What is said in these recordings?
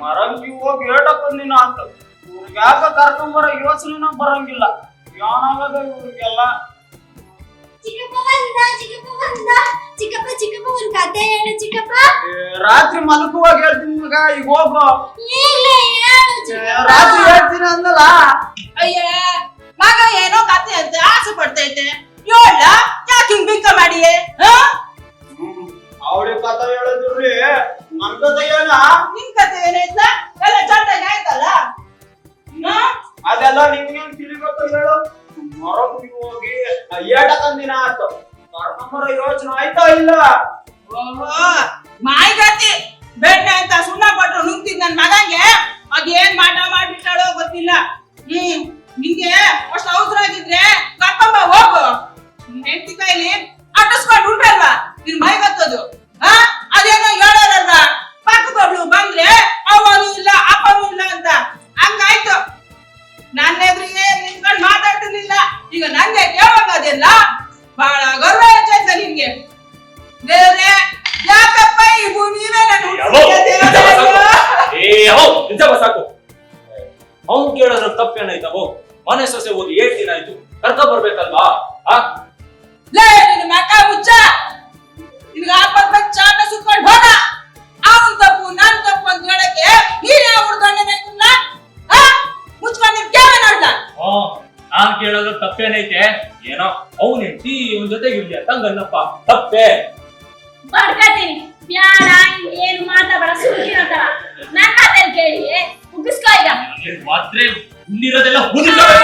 ಮರಂಗಿ ಹೋಗಿ ಹೇಳಕ್ ಬಂದಿನ ಅಂತ. ಇವ್ರಿಗೆ ಯಾಕ ಕರ್ಕೊಂಬರ ಯೋಚನೆನ ಬರಂಗಿಲ್ಲ. ಏನಾಗದ ಇವ್ರಿಗೆಲ್ಲ? ಚಿಕ್ಕಪ್ಪ ಬಂದ ಚಿಕ್ಕಪ್ಪ ಬಂದ. ಚಿಕ್ಕಪ್ಪ ಚಿಕ್ಕಪ್ಪ ಒಂದ್ ಕತೆ ಹೇಳು ಚಿಕ್ಕಪ್ಪ. ರಾತ್ರಿ ಮಲಕುವಾಗ ಹೇಳ್ತೀನಿ ಮಗ ಈಗ ಹೋಗು. ಈಗ್ಲೇ ಹೇಳು ಏ, ಚಿಕ್ಕಪ್ಪ. ರಾತ್ರಿ ಹೇಳ್ತೀನಿ ಅಂದಲ್ಲ? ಅಯ್ಯ ಮಗ ಏನೋ ಕತೆ ಅಂತ ಆಸೆ ಪಡ್ತೈತೆ. ಹೇಳ ಯಾಕೆ ಹಿಂಗ್ ಮಾಡಿ ಮಾಡಿಯೇ? ಹಾ? ಅವಳಿ ಕಥೆ ಹೇಳಿದ್ರಿ ನನ್ ಕಥೆ ಏನ? ನಿನ್ ಕತೆ ಏನಾಯ್ತ? ಎಲ್ಲ ಚಂದಾಗಿ ಆಯ್ತಲ್ಲ? ಅದೆಲ್ಲ ನಿಮ್ಗೇನ್ ತಿಳಿಬೇಕು ಹೇಳು. ಮರಂಗಿ ಹೋಗಿ ಏಟಕಂದಿನ ಆಯ್ತು ಕರ್ಕೊಂಬರ ಯೋಚನೆ ಆಯ್ತಾ ಇಲ್ಲ? ಓಹೋ ಮಾಯಿಗತ್ತಿ ಬೆಣ್ಣೆ ಅಂತ ಸುಣ್ಣ ಕೊಟ್ರು ನುಂಗ್ತಿದ್ ನನ್ ಮಗಂಗೆ. ಅದೇನ್ ಮಾಟ ಮಾಡ್ಬಿಟ್ಟಾಳೋ ಗೊತ್ತಿಲ್ಲ. ಹ್ಮ್ ನಿಂಗೆ ಅಷ್ಟು ಅವಸರ ಆಗಿದ್ರೆ ಕರ್ಕೊಂಬ ಹೋಗು. ಹೆಂಡತಿ ಕೈಲಿ ಅಟ್ಟಿಸ್ಕೊಂಡು ಉಂಟಲ್ವಾ? ನಿನ್ ಮೈಗತ್ತದು ಹಾ? ಏಟ್ ದಿನ ಆಯ್ತು? ಕರ್ಕ ಬರ್ಬೇಕಲ್ವಾ? ಲೇ ನಿನ್ನ ಮಕ ಮುಚ್ಚ ನಿನ್ಗೆ ಸುತ್ಕೊಂಡು ಹೋಗ! ಅವನ್ ತಪ್ಪು ನನ್ ತಪ್ಪು ಅಂತ ಹೇಳಕ್ಕೆ ನೀನ್ ಹುಡ್ಕೊಂಡೆ ಆ? ಮುಚ್ಕೊಂಡು ನಿನ್ ನೋಡ್ಲ? ಆ, ನಾನ್ ಕೇಳೋದ್ರ ತಪ್ಪೇನೈತೆ? ಏನೋ ಅವ್ನ ಹೆಂಡತಿ ಇವನ್ ಜೊತೆಗೆ ಇರ್ಲಿ ಅಂತ ಹಂಗನ್ನಪ್ಪ ತಪ್ಪೇ! ಬಡ್ಕತೀನಿ ಬ್ಯಾಡ ಏನು ಮಾತಾಡ ಸುಮ್ಕಿರತ್ತವ ನನ್ನ ಮಾತಲ್ಲಿ ಕೇಳಿ? ಮುಗಿಸ್ಕೋ ಈಗ. ಮಾತ್ರ ಹುಲ್ಲಿರೋದೆಲ್ಲ ಹುಲ್ಲಿರಬೇಕು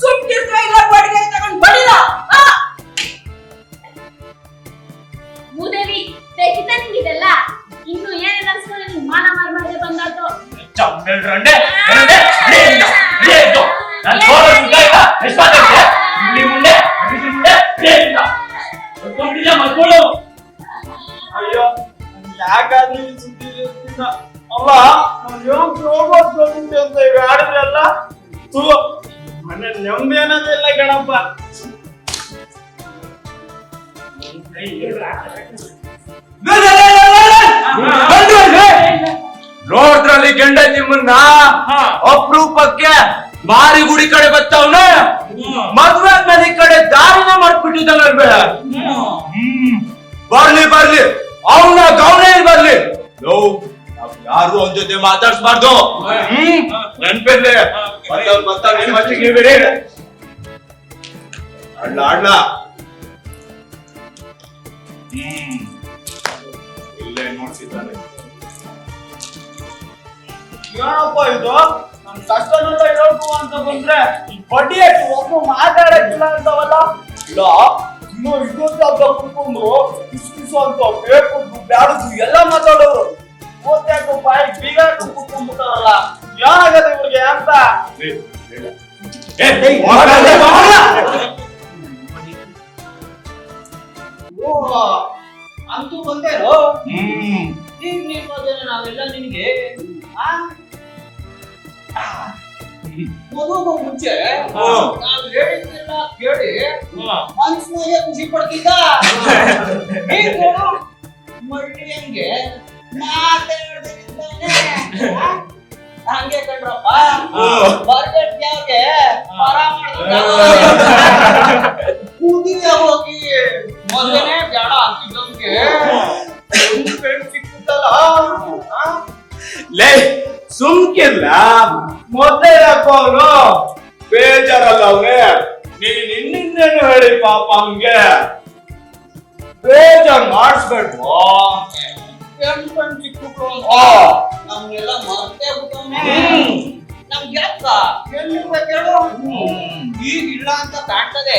ಸುಮ್ಕಿರ್ತ ಮೇಲೆ ತುರ್ದಂಗೆ ನಂಗೆ ಮೂದೇವಿ ಬೇಕಿತ್ತ ನಿಂಗಿದೆಲ್ಲ ಇನ್ನು ಅನ್ಸ್ಕೊಂಡು ನಿಂಗೆ ಮಾನ ಬಂದಾತು. ನಾನ್ ಸೋಲೋ ಎಷ್ಟ್ ಮಾತಾಡ್ತೀಯ? ಅಯ್ಯೋ ಯಾಕಾದ್ರೂ ಅಮ್ಮ ಸುದ್ದಿ ಅಲ್ಲ ಯೋಗ ಹೋಗೋದು ಬಂದಿದ್ದೆ ಅಂತ ಈಗ ಆಡಿದ್ರಲ್ಲ ತೂ. ಮನೆ ನೆಮ್ಮದಿ ಅನ್ನೋದಿಲ್ಲ ಗಣಪ್ಪ ನೋಡ್ರಲ್ಲಿ ಗಂಡ ನಿಮ್ಮನ್ನ. ಅಪರೂಪಕ್ಕೆ ಮಾರಿ ಗುಡಿ ಕಡೆ ಬರ್ತಾವ್ನೆ ಮದ್ವೆ ನದಿ ಕಡೆ ದಾರಿನ ಮಾಡ್ಬಿಟ್ಟಿದ್ದಾನ ಬೇಡ ಬರ್ಲಿ ಬರ್ಲಿ. ಅವನ ಗೌನೇ ಬರ್ಲಿ. ನಾವ್ ಯಾರು ಅವನ ಜೊತೆ ಮಾತಾಡ್ಸ್ಬಾರ್ದು? ಹ್ಮ್? ನೆನ್ಪಿರ್ಲಿ. ಮತ್ತವ್ ಮತ್ತವ್ ನಿಮ್ ಮಟ್ಟಿಗೆ ಬಿಡಿ ಇದು? ನಮ್ ಅಂತ ಬಂದ್ರೆ ಒಬ್ಬ ಅಂತವಲ್ಲ? ಇನ್ನು ಕುತ್ಕೊಂಡು ಅಂತ ಎಲ್ಲ ಓದ್ಯಾಕೋ ಬಾಯಿ ಬೀಗ ಕುತ್ಕೊಂಡ್ಬಿಟ್ಟಾರಲ್ಲ ಏನಾಗದೆ ಇವ್ರಿಗೆ ಅಂತ ಅಂತೂ ಬಂದೇನೋ ಈಗ ನೀನು ನಾವೆಲ್ಲ ನಿನಗೆ ಆ? ಮದುವೆಗೂ ಮುಂಚೆ. ನಾವು ಹೇಳಿದ್ದೆಲ್ಲ ಕೇಳಿ. ಮನ್ಸಿನಾಗೆ ಖುಷಿ ಪಡ್ತಿದ್ದ ಈಗ ನೋಡು ಮಳ್ಳಿ ಹಂಗೆ ಮಾತಾಡ್ತಿದ್ದಾನೆ ಆ? ಹಂಗೆ ಕಣ್ರಪ್ಪ ಹ್ಮ್. ಬರ್ಗೆಟ್ ಯಾವ್ಗೆ ಮರ ಕೂದಿದೆ ಹೋಗಿ ಮೊದಲನೇ ಬೇಡ ಅಂತಿದ್ದವ್ಗೆ ಒಂದು ಪೆಣ್ ಸಿಕ್ಕಿತ್ತಲ್ಲ ಆ? ಲೇ ಸುಮ್ಕಿರ್ಲ ಮೊದ್ಲೇ ಯಾಕೋ ಅವನು ಬೇಜಾರಲ್ಲ ಅವನೇ ನೀನ್ ನಿನ್ನಿಂದೇನು ಹೇಳಿ ಪಾಪ ಹಂಗೆ ಬೇಜಾರ್ ಮಾಡಿಸ್ಬೇಕು ಅಂತ ಆ. ನಮ್ಗೆಲ್ಲ ಮರ್ತೇ. ನಮ್ಗೆ ಯಾಕ ಎಲ್ಲಿರ್ಬೇಕು ಹೇಳು ಈಗ ಇಲ್ಲ ಅಂತ ಕಾಣ್ತದೆ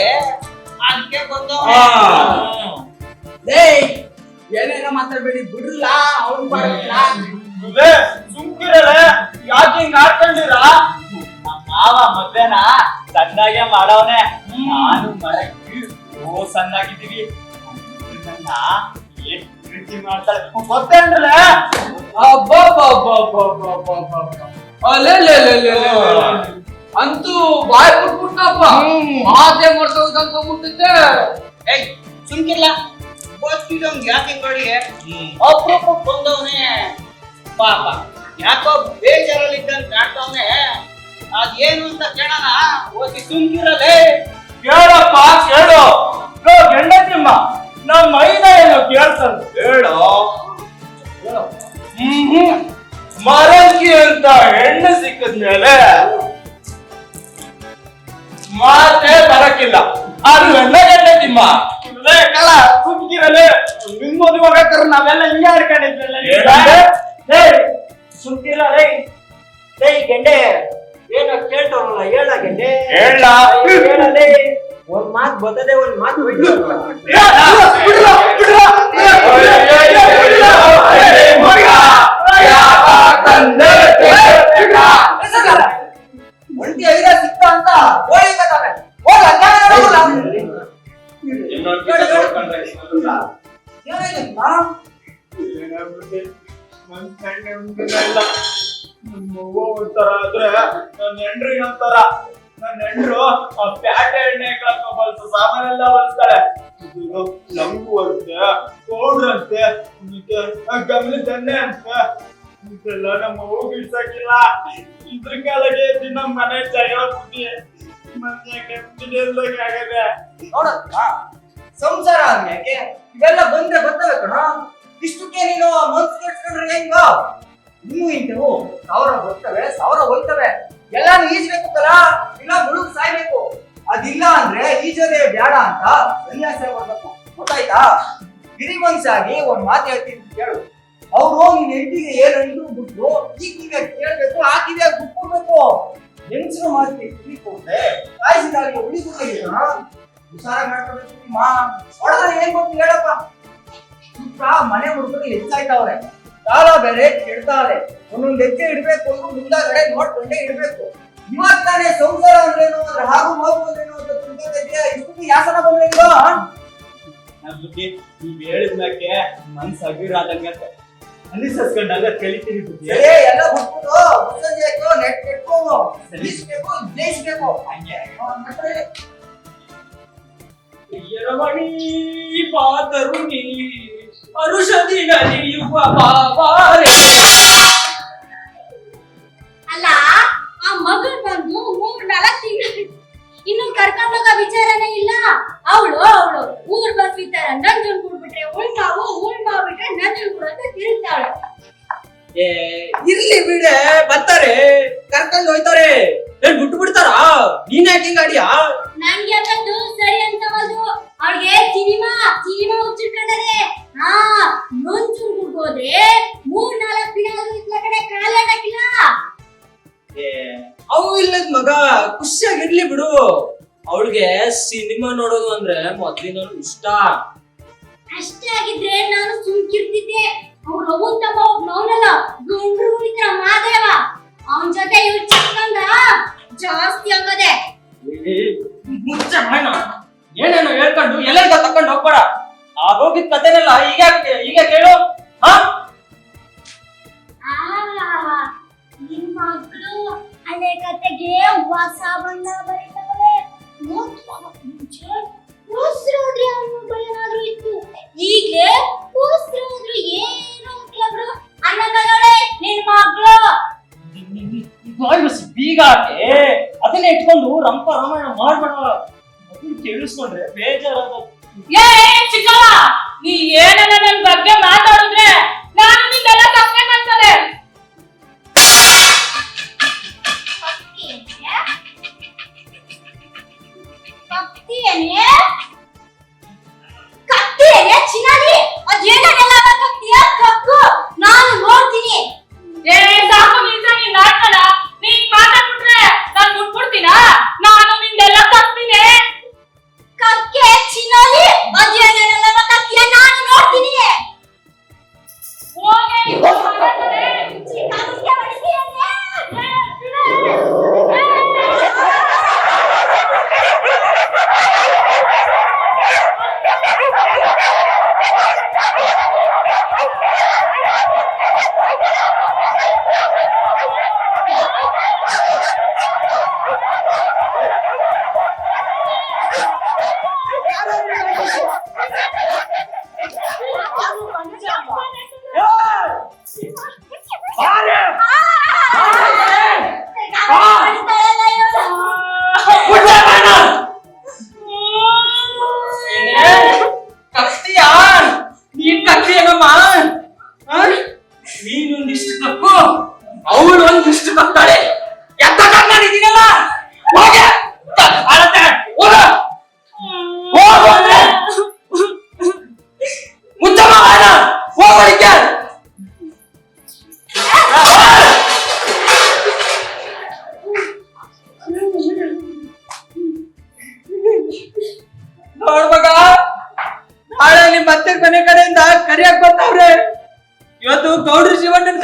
ಅದಕ್ಕೆ. ಲೇ ಏನೇನೋ ಮಾತಾಡ್ಬೇಡಿ ಬಿಡ್ರಲ್ಲ ಅವ್ನು ಬರಲ್ಲ ಇದೇ ಸುಮ್ಕಿರಲೆ ಯಾಕೆ ಹಿಂಗ್ ಆಡ್ಕೊಂಡಿರ ಮಾವ ಮಧ್ಯಾಹ್ನ ಸಣ್ಣಾಗೆ ಮಾಡವನೆ ನಾನು ಮಾಡಕ್ಕೆ ಓ ಸಣ್ಣಾಗಿದ್ದೀವಿ ನನ್ನ ಎಷ್ಟ್ ಮಾಡ್ತಾಳೆ ಗೊತ್ತೇನ್ರಲ್ಲ ಅಂತೂ ಬಾಯ್ ಬಿಟ್ಬಿಟ್ಟಪ್ಪ ಮಾತೆ ಅನ್ಕೊಂಡ್ಬಿಟ್ಟಿದ್ದೆ ಏಯ್ ಸುಮ್ಕಿಲ್ಲ ಯಾಕೆ ನೋಡಿ ಬಂದವನೇ ಪಾಪ. ಯಾಕೋ ಕಾಡ್ತವನೆ ಅದೇನು ಅಂತ ಕೇಳೋಣ? ಓದಿ ಸುಮ್ಕಿರಲೇ. ಕೇಳಪ್ಪ ಕೇಳು. ಲೋ ಗೆಂಡತಿಮ್ಮ ನಮ್ಮ ಮೈದ ಏನು ಕೇಳ್ತಾನೆ ಮರಂಗಿ ಅಂತ ಹೆಣ್ಣು ಸಿಕ್ಕಿದ್ಮೇಲೆ ಮಾತೇ ಬರಕ್ಕಿಲ್ಲ ಅದು ಎಲ್ಲ ತಿಮ್ಮ ಕಲ ಸುಮ್ಕಿರಲೆ ನಿಮ್ಮದು ಮದುವೆ ಆಗಕ್ಕಾರ ನಾವೆಲ್ಲ ಹಿಂಗೆ ಆಡ್ಕೊಂಡಿದ್ವಲ್ಲ ಸುಮ್ಕಿರಲೇ ಏ ಗೆಂಡೆ ಏನೋ ಕೇಳ್ತಾವಲ್ಲ ಹೇಳ ಗೆಂಡೆ ಹೇಳ ಹೇಳಲೇ ಒಂದ್ ಮಾತು ಬರ್ತದೆ ಒಂದ್ ಮಾತು ಬಿಟ್ಟು ಒಂಟಿ ಐದ ಸಿಕ್ತ ಅಂತ ಓಡಿಕತ್ತಾವೆ ಹೋಗ ಏನಾಯ್ತಪ್ಪ ಒಂಥರ ಆದ್ರೆ ನನ್ನ ಹೆಂಡ್ರಿಗೆ ಒಂಥರ ನನ್ನ ಹೆಂಡ್ರು ಆ ಎಣ್ಣೆ ಬಳಸೋ ಸಾಮಾನೆಲ್ಲ ಬಳಸ್ತಾಳೆ ಇದು ಲಂಗು ಅಂತೆ ಪೌಡ್ರ್ ಅಂತೆ ಮತ್ತೆ ಗಮನದ ಎಣ್ಣೆ ಅಂತೆ ಇದೆಲ್ಲ ನಮ್ಮ ಹೋಗಿ ಇಡ್ಸಕ್ಕಿಲ್ಲ ಇದ್ರ ಕಾಲಕ್ಕೆ ದಿನ ಮನೆ ಜಗಳ ಬುದ್ಧಿ ನೋಡಪ್ಪ ಸಂಸಾರ ಅಂದ್ಯಾಕೆ ಇವೆಲ್ಲ ಬಂದ್ರೆ ಬರ್ತವೆ ಕಣ. ಇಷ್ಟಕ್ಕೆ ನೀನು ಮನ್ಸು ಕೆಡ್ಸ್ಕೊಂಡ್ರೆ ಹೆಂಗ? ಇನ್ನೂ ಇಂಟವು ಸಾವಿರ ಬರ್ತವೆ, ಸಾವಿರ ಹೋಯ್ತವೆ ಎಲ್ಲಾನು ಈಜ್ಬೇಕು ಕಲ ಇಲ್ಲ ಮುಳುಗ್ ಸಾಯ್ಬೇಕು. ಅದಿಲ್ಲ ಅಂದ್ರೆ ಈಜೋದೇ ಬೇಡ ಅಂತ ಸನ್ಯಾಸ ಮಾಡ್ಬೇಕು ಗೊತ್ತಾಯ್ತಾ? ಗಿರಿವಂಶಾಗಿ ಒಂದ್ ಮಾತು ಹೇಳ್ತೀನಿ ಕೇಳು. ಅವ್ರು ನಿನ್ನ ಹೆಂಡಿಗೆ ಏನು ಅಂದ್ರು ಬಿಟ್ಟು ಈ ಕಿವಿಯಾಗ ಕೇಳಬೇಕು ಆ ಕಿವಿಯಾಗ ಬಿಟ್ಕೊಡ್ಬೇಕು ಹೆಂಗಸರು ಮಾತಿಗೆ ಕಿವಿ ಕೊಡ್ದೆ ಕಾಯಿಸಿದಾಗ ಉಳಿದುಕೊಂಡಿರೋಣ ಹುಷಾರ ಮಾಡ್ಕೋಬೇಕು ನಿಮ್ಮ ಹೊಡೆದ್ರೆ ಏನ್ ಗೊತ್ತು ಹೇಳಪ್ಪ. ಸುತ್ತ ಮನೆ ಹುಡುಗರು ಹೆಚ್ಚಾಯ್ತಾವ್ರೆ. ಕಾಲ ಬೇರೆ ಕೆಡ್ತಾವ್ರೆ. ಒಂದೊಂದು ಹೆಜ್ಜೆ ಇಡ್ಬೇಕು ಅಂದ್ರೆ ಮುಂದಾಗಡೆ ನೋಡ್ಕೊಂಡೆ ಇಡ್ಬೇಕು. ಇವತ್ ತಾನೇ ಸಂಸಾರ ಅಂದ್ರೇನು, ಅಂದ್ರೆ ಹಾಗೂ ಮಗು ಅಂದ್ರೇನು ಅಂತ ತಿಳ್ಕೊತಾ ಇದೀಯಾ ಇಷ್ಟು ಯಾಸನ ಬಂದ್ರೇನು ನನ್ ಬುದ್ಧಿ, ನೀವ್ ಮನ್ಸು ಮನ್ಸ್ ಅನಿಸಸ್ಕೊಂಡಾಗ ಕಲಿತೀರಿ ಬುದ್ಧಿ ಏ ಎಲ್ಲ ಬಿಟ್ಬಿಟ್ಟು ಮುಸ್ಸಂಜೆ ಆಯ್ತು ನೆಟ್ ಹಂಗೆ. ಪಾತರುಣಿ ಅರುಷದಿ ನಲಿಯುವ ಬಾಬಾರೆ ಅಲ್ಲ ಆ ಮಗಳು ಬಂದು ಮೂರ್ ನಾಲ್ಕು ತಿಂಗಳು ಇನ್ನು ಕರ್ಕೊಂಡ್ ಹೋಗೋ ವಿಚಾರನೇ ಇಲ್ಲ. ಅವಳು ಅವಳು ಊರ್ ಬಸ್ ವಿಚಾರ ನಂಜನ್ ಕುಡ್ಬಿಟ್ರೆ ಉಳ್ಮಾವು ಉಳ್ಮಾವು ಬಿಟ್ರೆ ನಂಜನ್ ಕುಡು ಅಂತ ಏ ಇರ್ಲಿ ಬಿಡೆ ಬರ್ತಾರೆ ಕರ್ಕೊಂಡು ಹೋಯ್ತಾರೆ. ಏನ್ ಬಿಟ್ಟು ಬಿಡ್ತಾರಾ ನೀನ್ ಯಾಕೆ ಹಿಂಗ್ ಆಡಿಯಾ ನನ್ಗೆ ಯಾಕಂದು ಸರಿ ಅನ್ಸವಲ್ದು ಅವಳಿಗೆ ಸಿನಿಮಾ ಸಿನಿಮಾ ಹುಚ್ಚಿಟ್ಕೊಂಡರೆ ಹಾ ನೊಂಚು ಹೋದ್ರೆ ಮೂರ್ ನಾಲ್ಕು ದಿನ ಇತ್ಲ ಕಡೆ ಏ ಅವು ಇಲ್ಲದ ಮಗ ಖುಷಿಯಾಗಿರ್ಲಿ ಬಿಡು. ಅವಳಿಗೆ ಸಿನಿಮಾ ನೋಡೋದು ಅಂದ್ರೆ ಮೊದ್ಲಿನ ಇಷ್ಟ. ಅಷ್ಟೇ ಆಗಿದ್ರೆ ನಾನು ಸುಮ್ಕಿರ್ತಿದ್ದೆ ಅವ್ರ ರಘುನ್ ತಮ್ಮ ಅವನಲ್ಲ ಗುಂಡ್ರು ಇದ್ರ ಮಾದೇವ ಅವನ್ ಜೊತೆ ಇವ್ ಚಕ್ಕಂದ ಜಾಸ್ತಿ ಆಗದೆ ಮುಂಚೆ ಮಾಡ ಏನೇನೋ ಹೇಳ್ಕೊಂಡು ಎಲ್ಲರಿಗೂ ತಕೊಂಡು ಹೋಗ್ಬೇಡ ಆಗೋಗಿದ್ ಕತೆನೆಲ್ಲ ಈಗ ಈಗ ಕೇಳು ಹಾ ನಿಮ್ಮದು ನಿಮ್ ಮಗಳು ಹಳೆ ಕತೆಗೆ ಹೊಸ ಬಣ್ಣ ಬರೀತಾವಳೆ ಮುಂಚೆ ಕೂಸ್ರೋದ್ರೆ ಅನ್ನೋ ಭಯನಾದ್ರೂ ಇತ್ತು ಈಗ್ಲೇ ಅಂದ್ರು ಏನು ಮುಖ್ಯ ಬಿಡು ಅನ್ನಂಗನೋಳೆ ನಿನ್ ಮಗಳು. ಬಾಯ್ ಬಸ್ ಬೀಗ ಹಾಕಿ ಅದನ್ನೇ ಇಟ್ಕೊಂಡು ರಂಪ ರಾಮಾಯಣ ಮಾಡ್ಬೇಡ. ಅದನ್ನ ಕೇಳಿಸ್ಕೊಂಡ್ರೆ ಬೇಜಾರಾದ ಏ ಚಿಕ್ಕವ್ವ!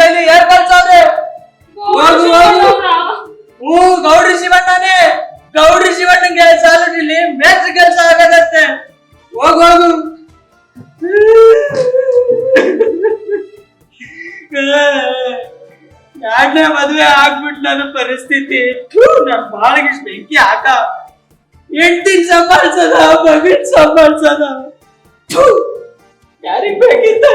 ಕೈಲಿ ಯಾರ್ ಕಳ್ಸವ್ರೆ ಹೋಗು ಹೋಗು ಹ್ಞೂ ಗೌಡ್ರಿ ಶಿವಣ್ಣನೇ. ಗೌಡ್ರಿ ಶಿವಣ್ಣನ್ ಕೆಲಸ ಇಲ್ಲಿ ಮೇಸ್ಟ್ರ ಕೆಲಸ ಆಗದತ್ತೆ. ಹೋಗು ಹೋಗು. ಎರಡನೇ ಮದುವೆ ಆಗ್ಬಿಟ್ಟು ನನ್ನ ಪರಿಸ್ಥಿತಿ. ಥು, ನನ್ ಬಾಳಿಗೆ ಬೆಂಕಿ ಆಟ ಹೆಂಡತಿನ್ ಸಂಭಾಳ್ಸದ ಮಗನ್ ಸಂಬಾಳ್ಸದ ಯಾರಿಗ್ ಬೇಕಿತ್ತ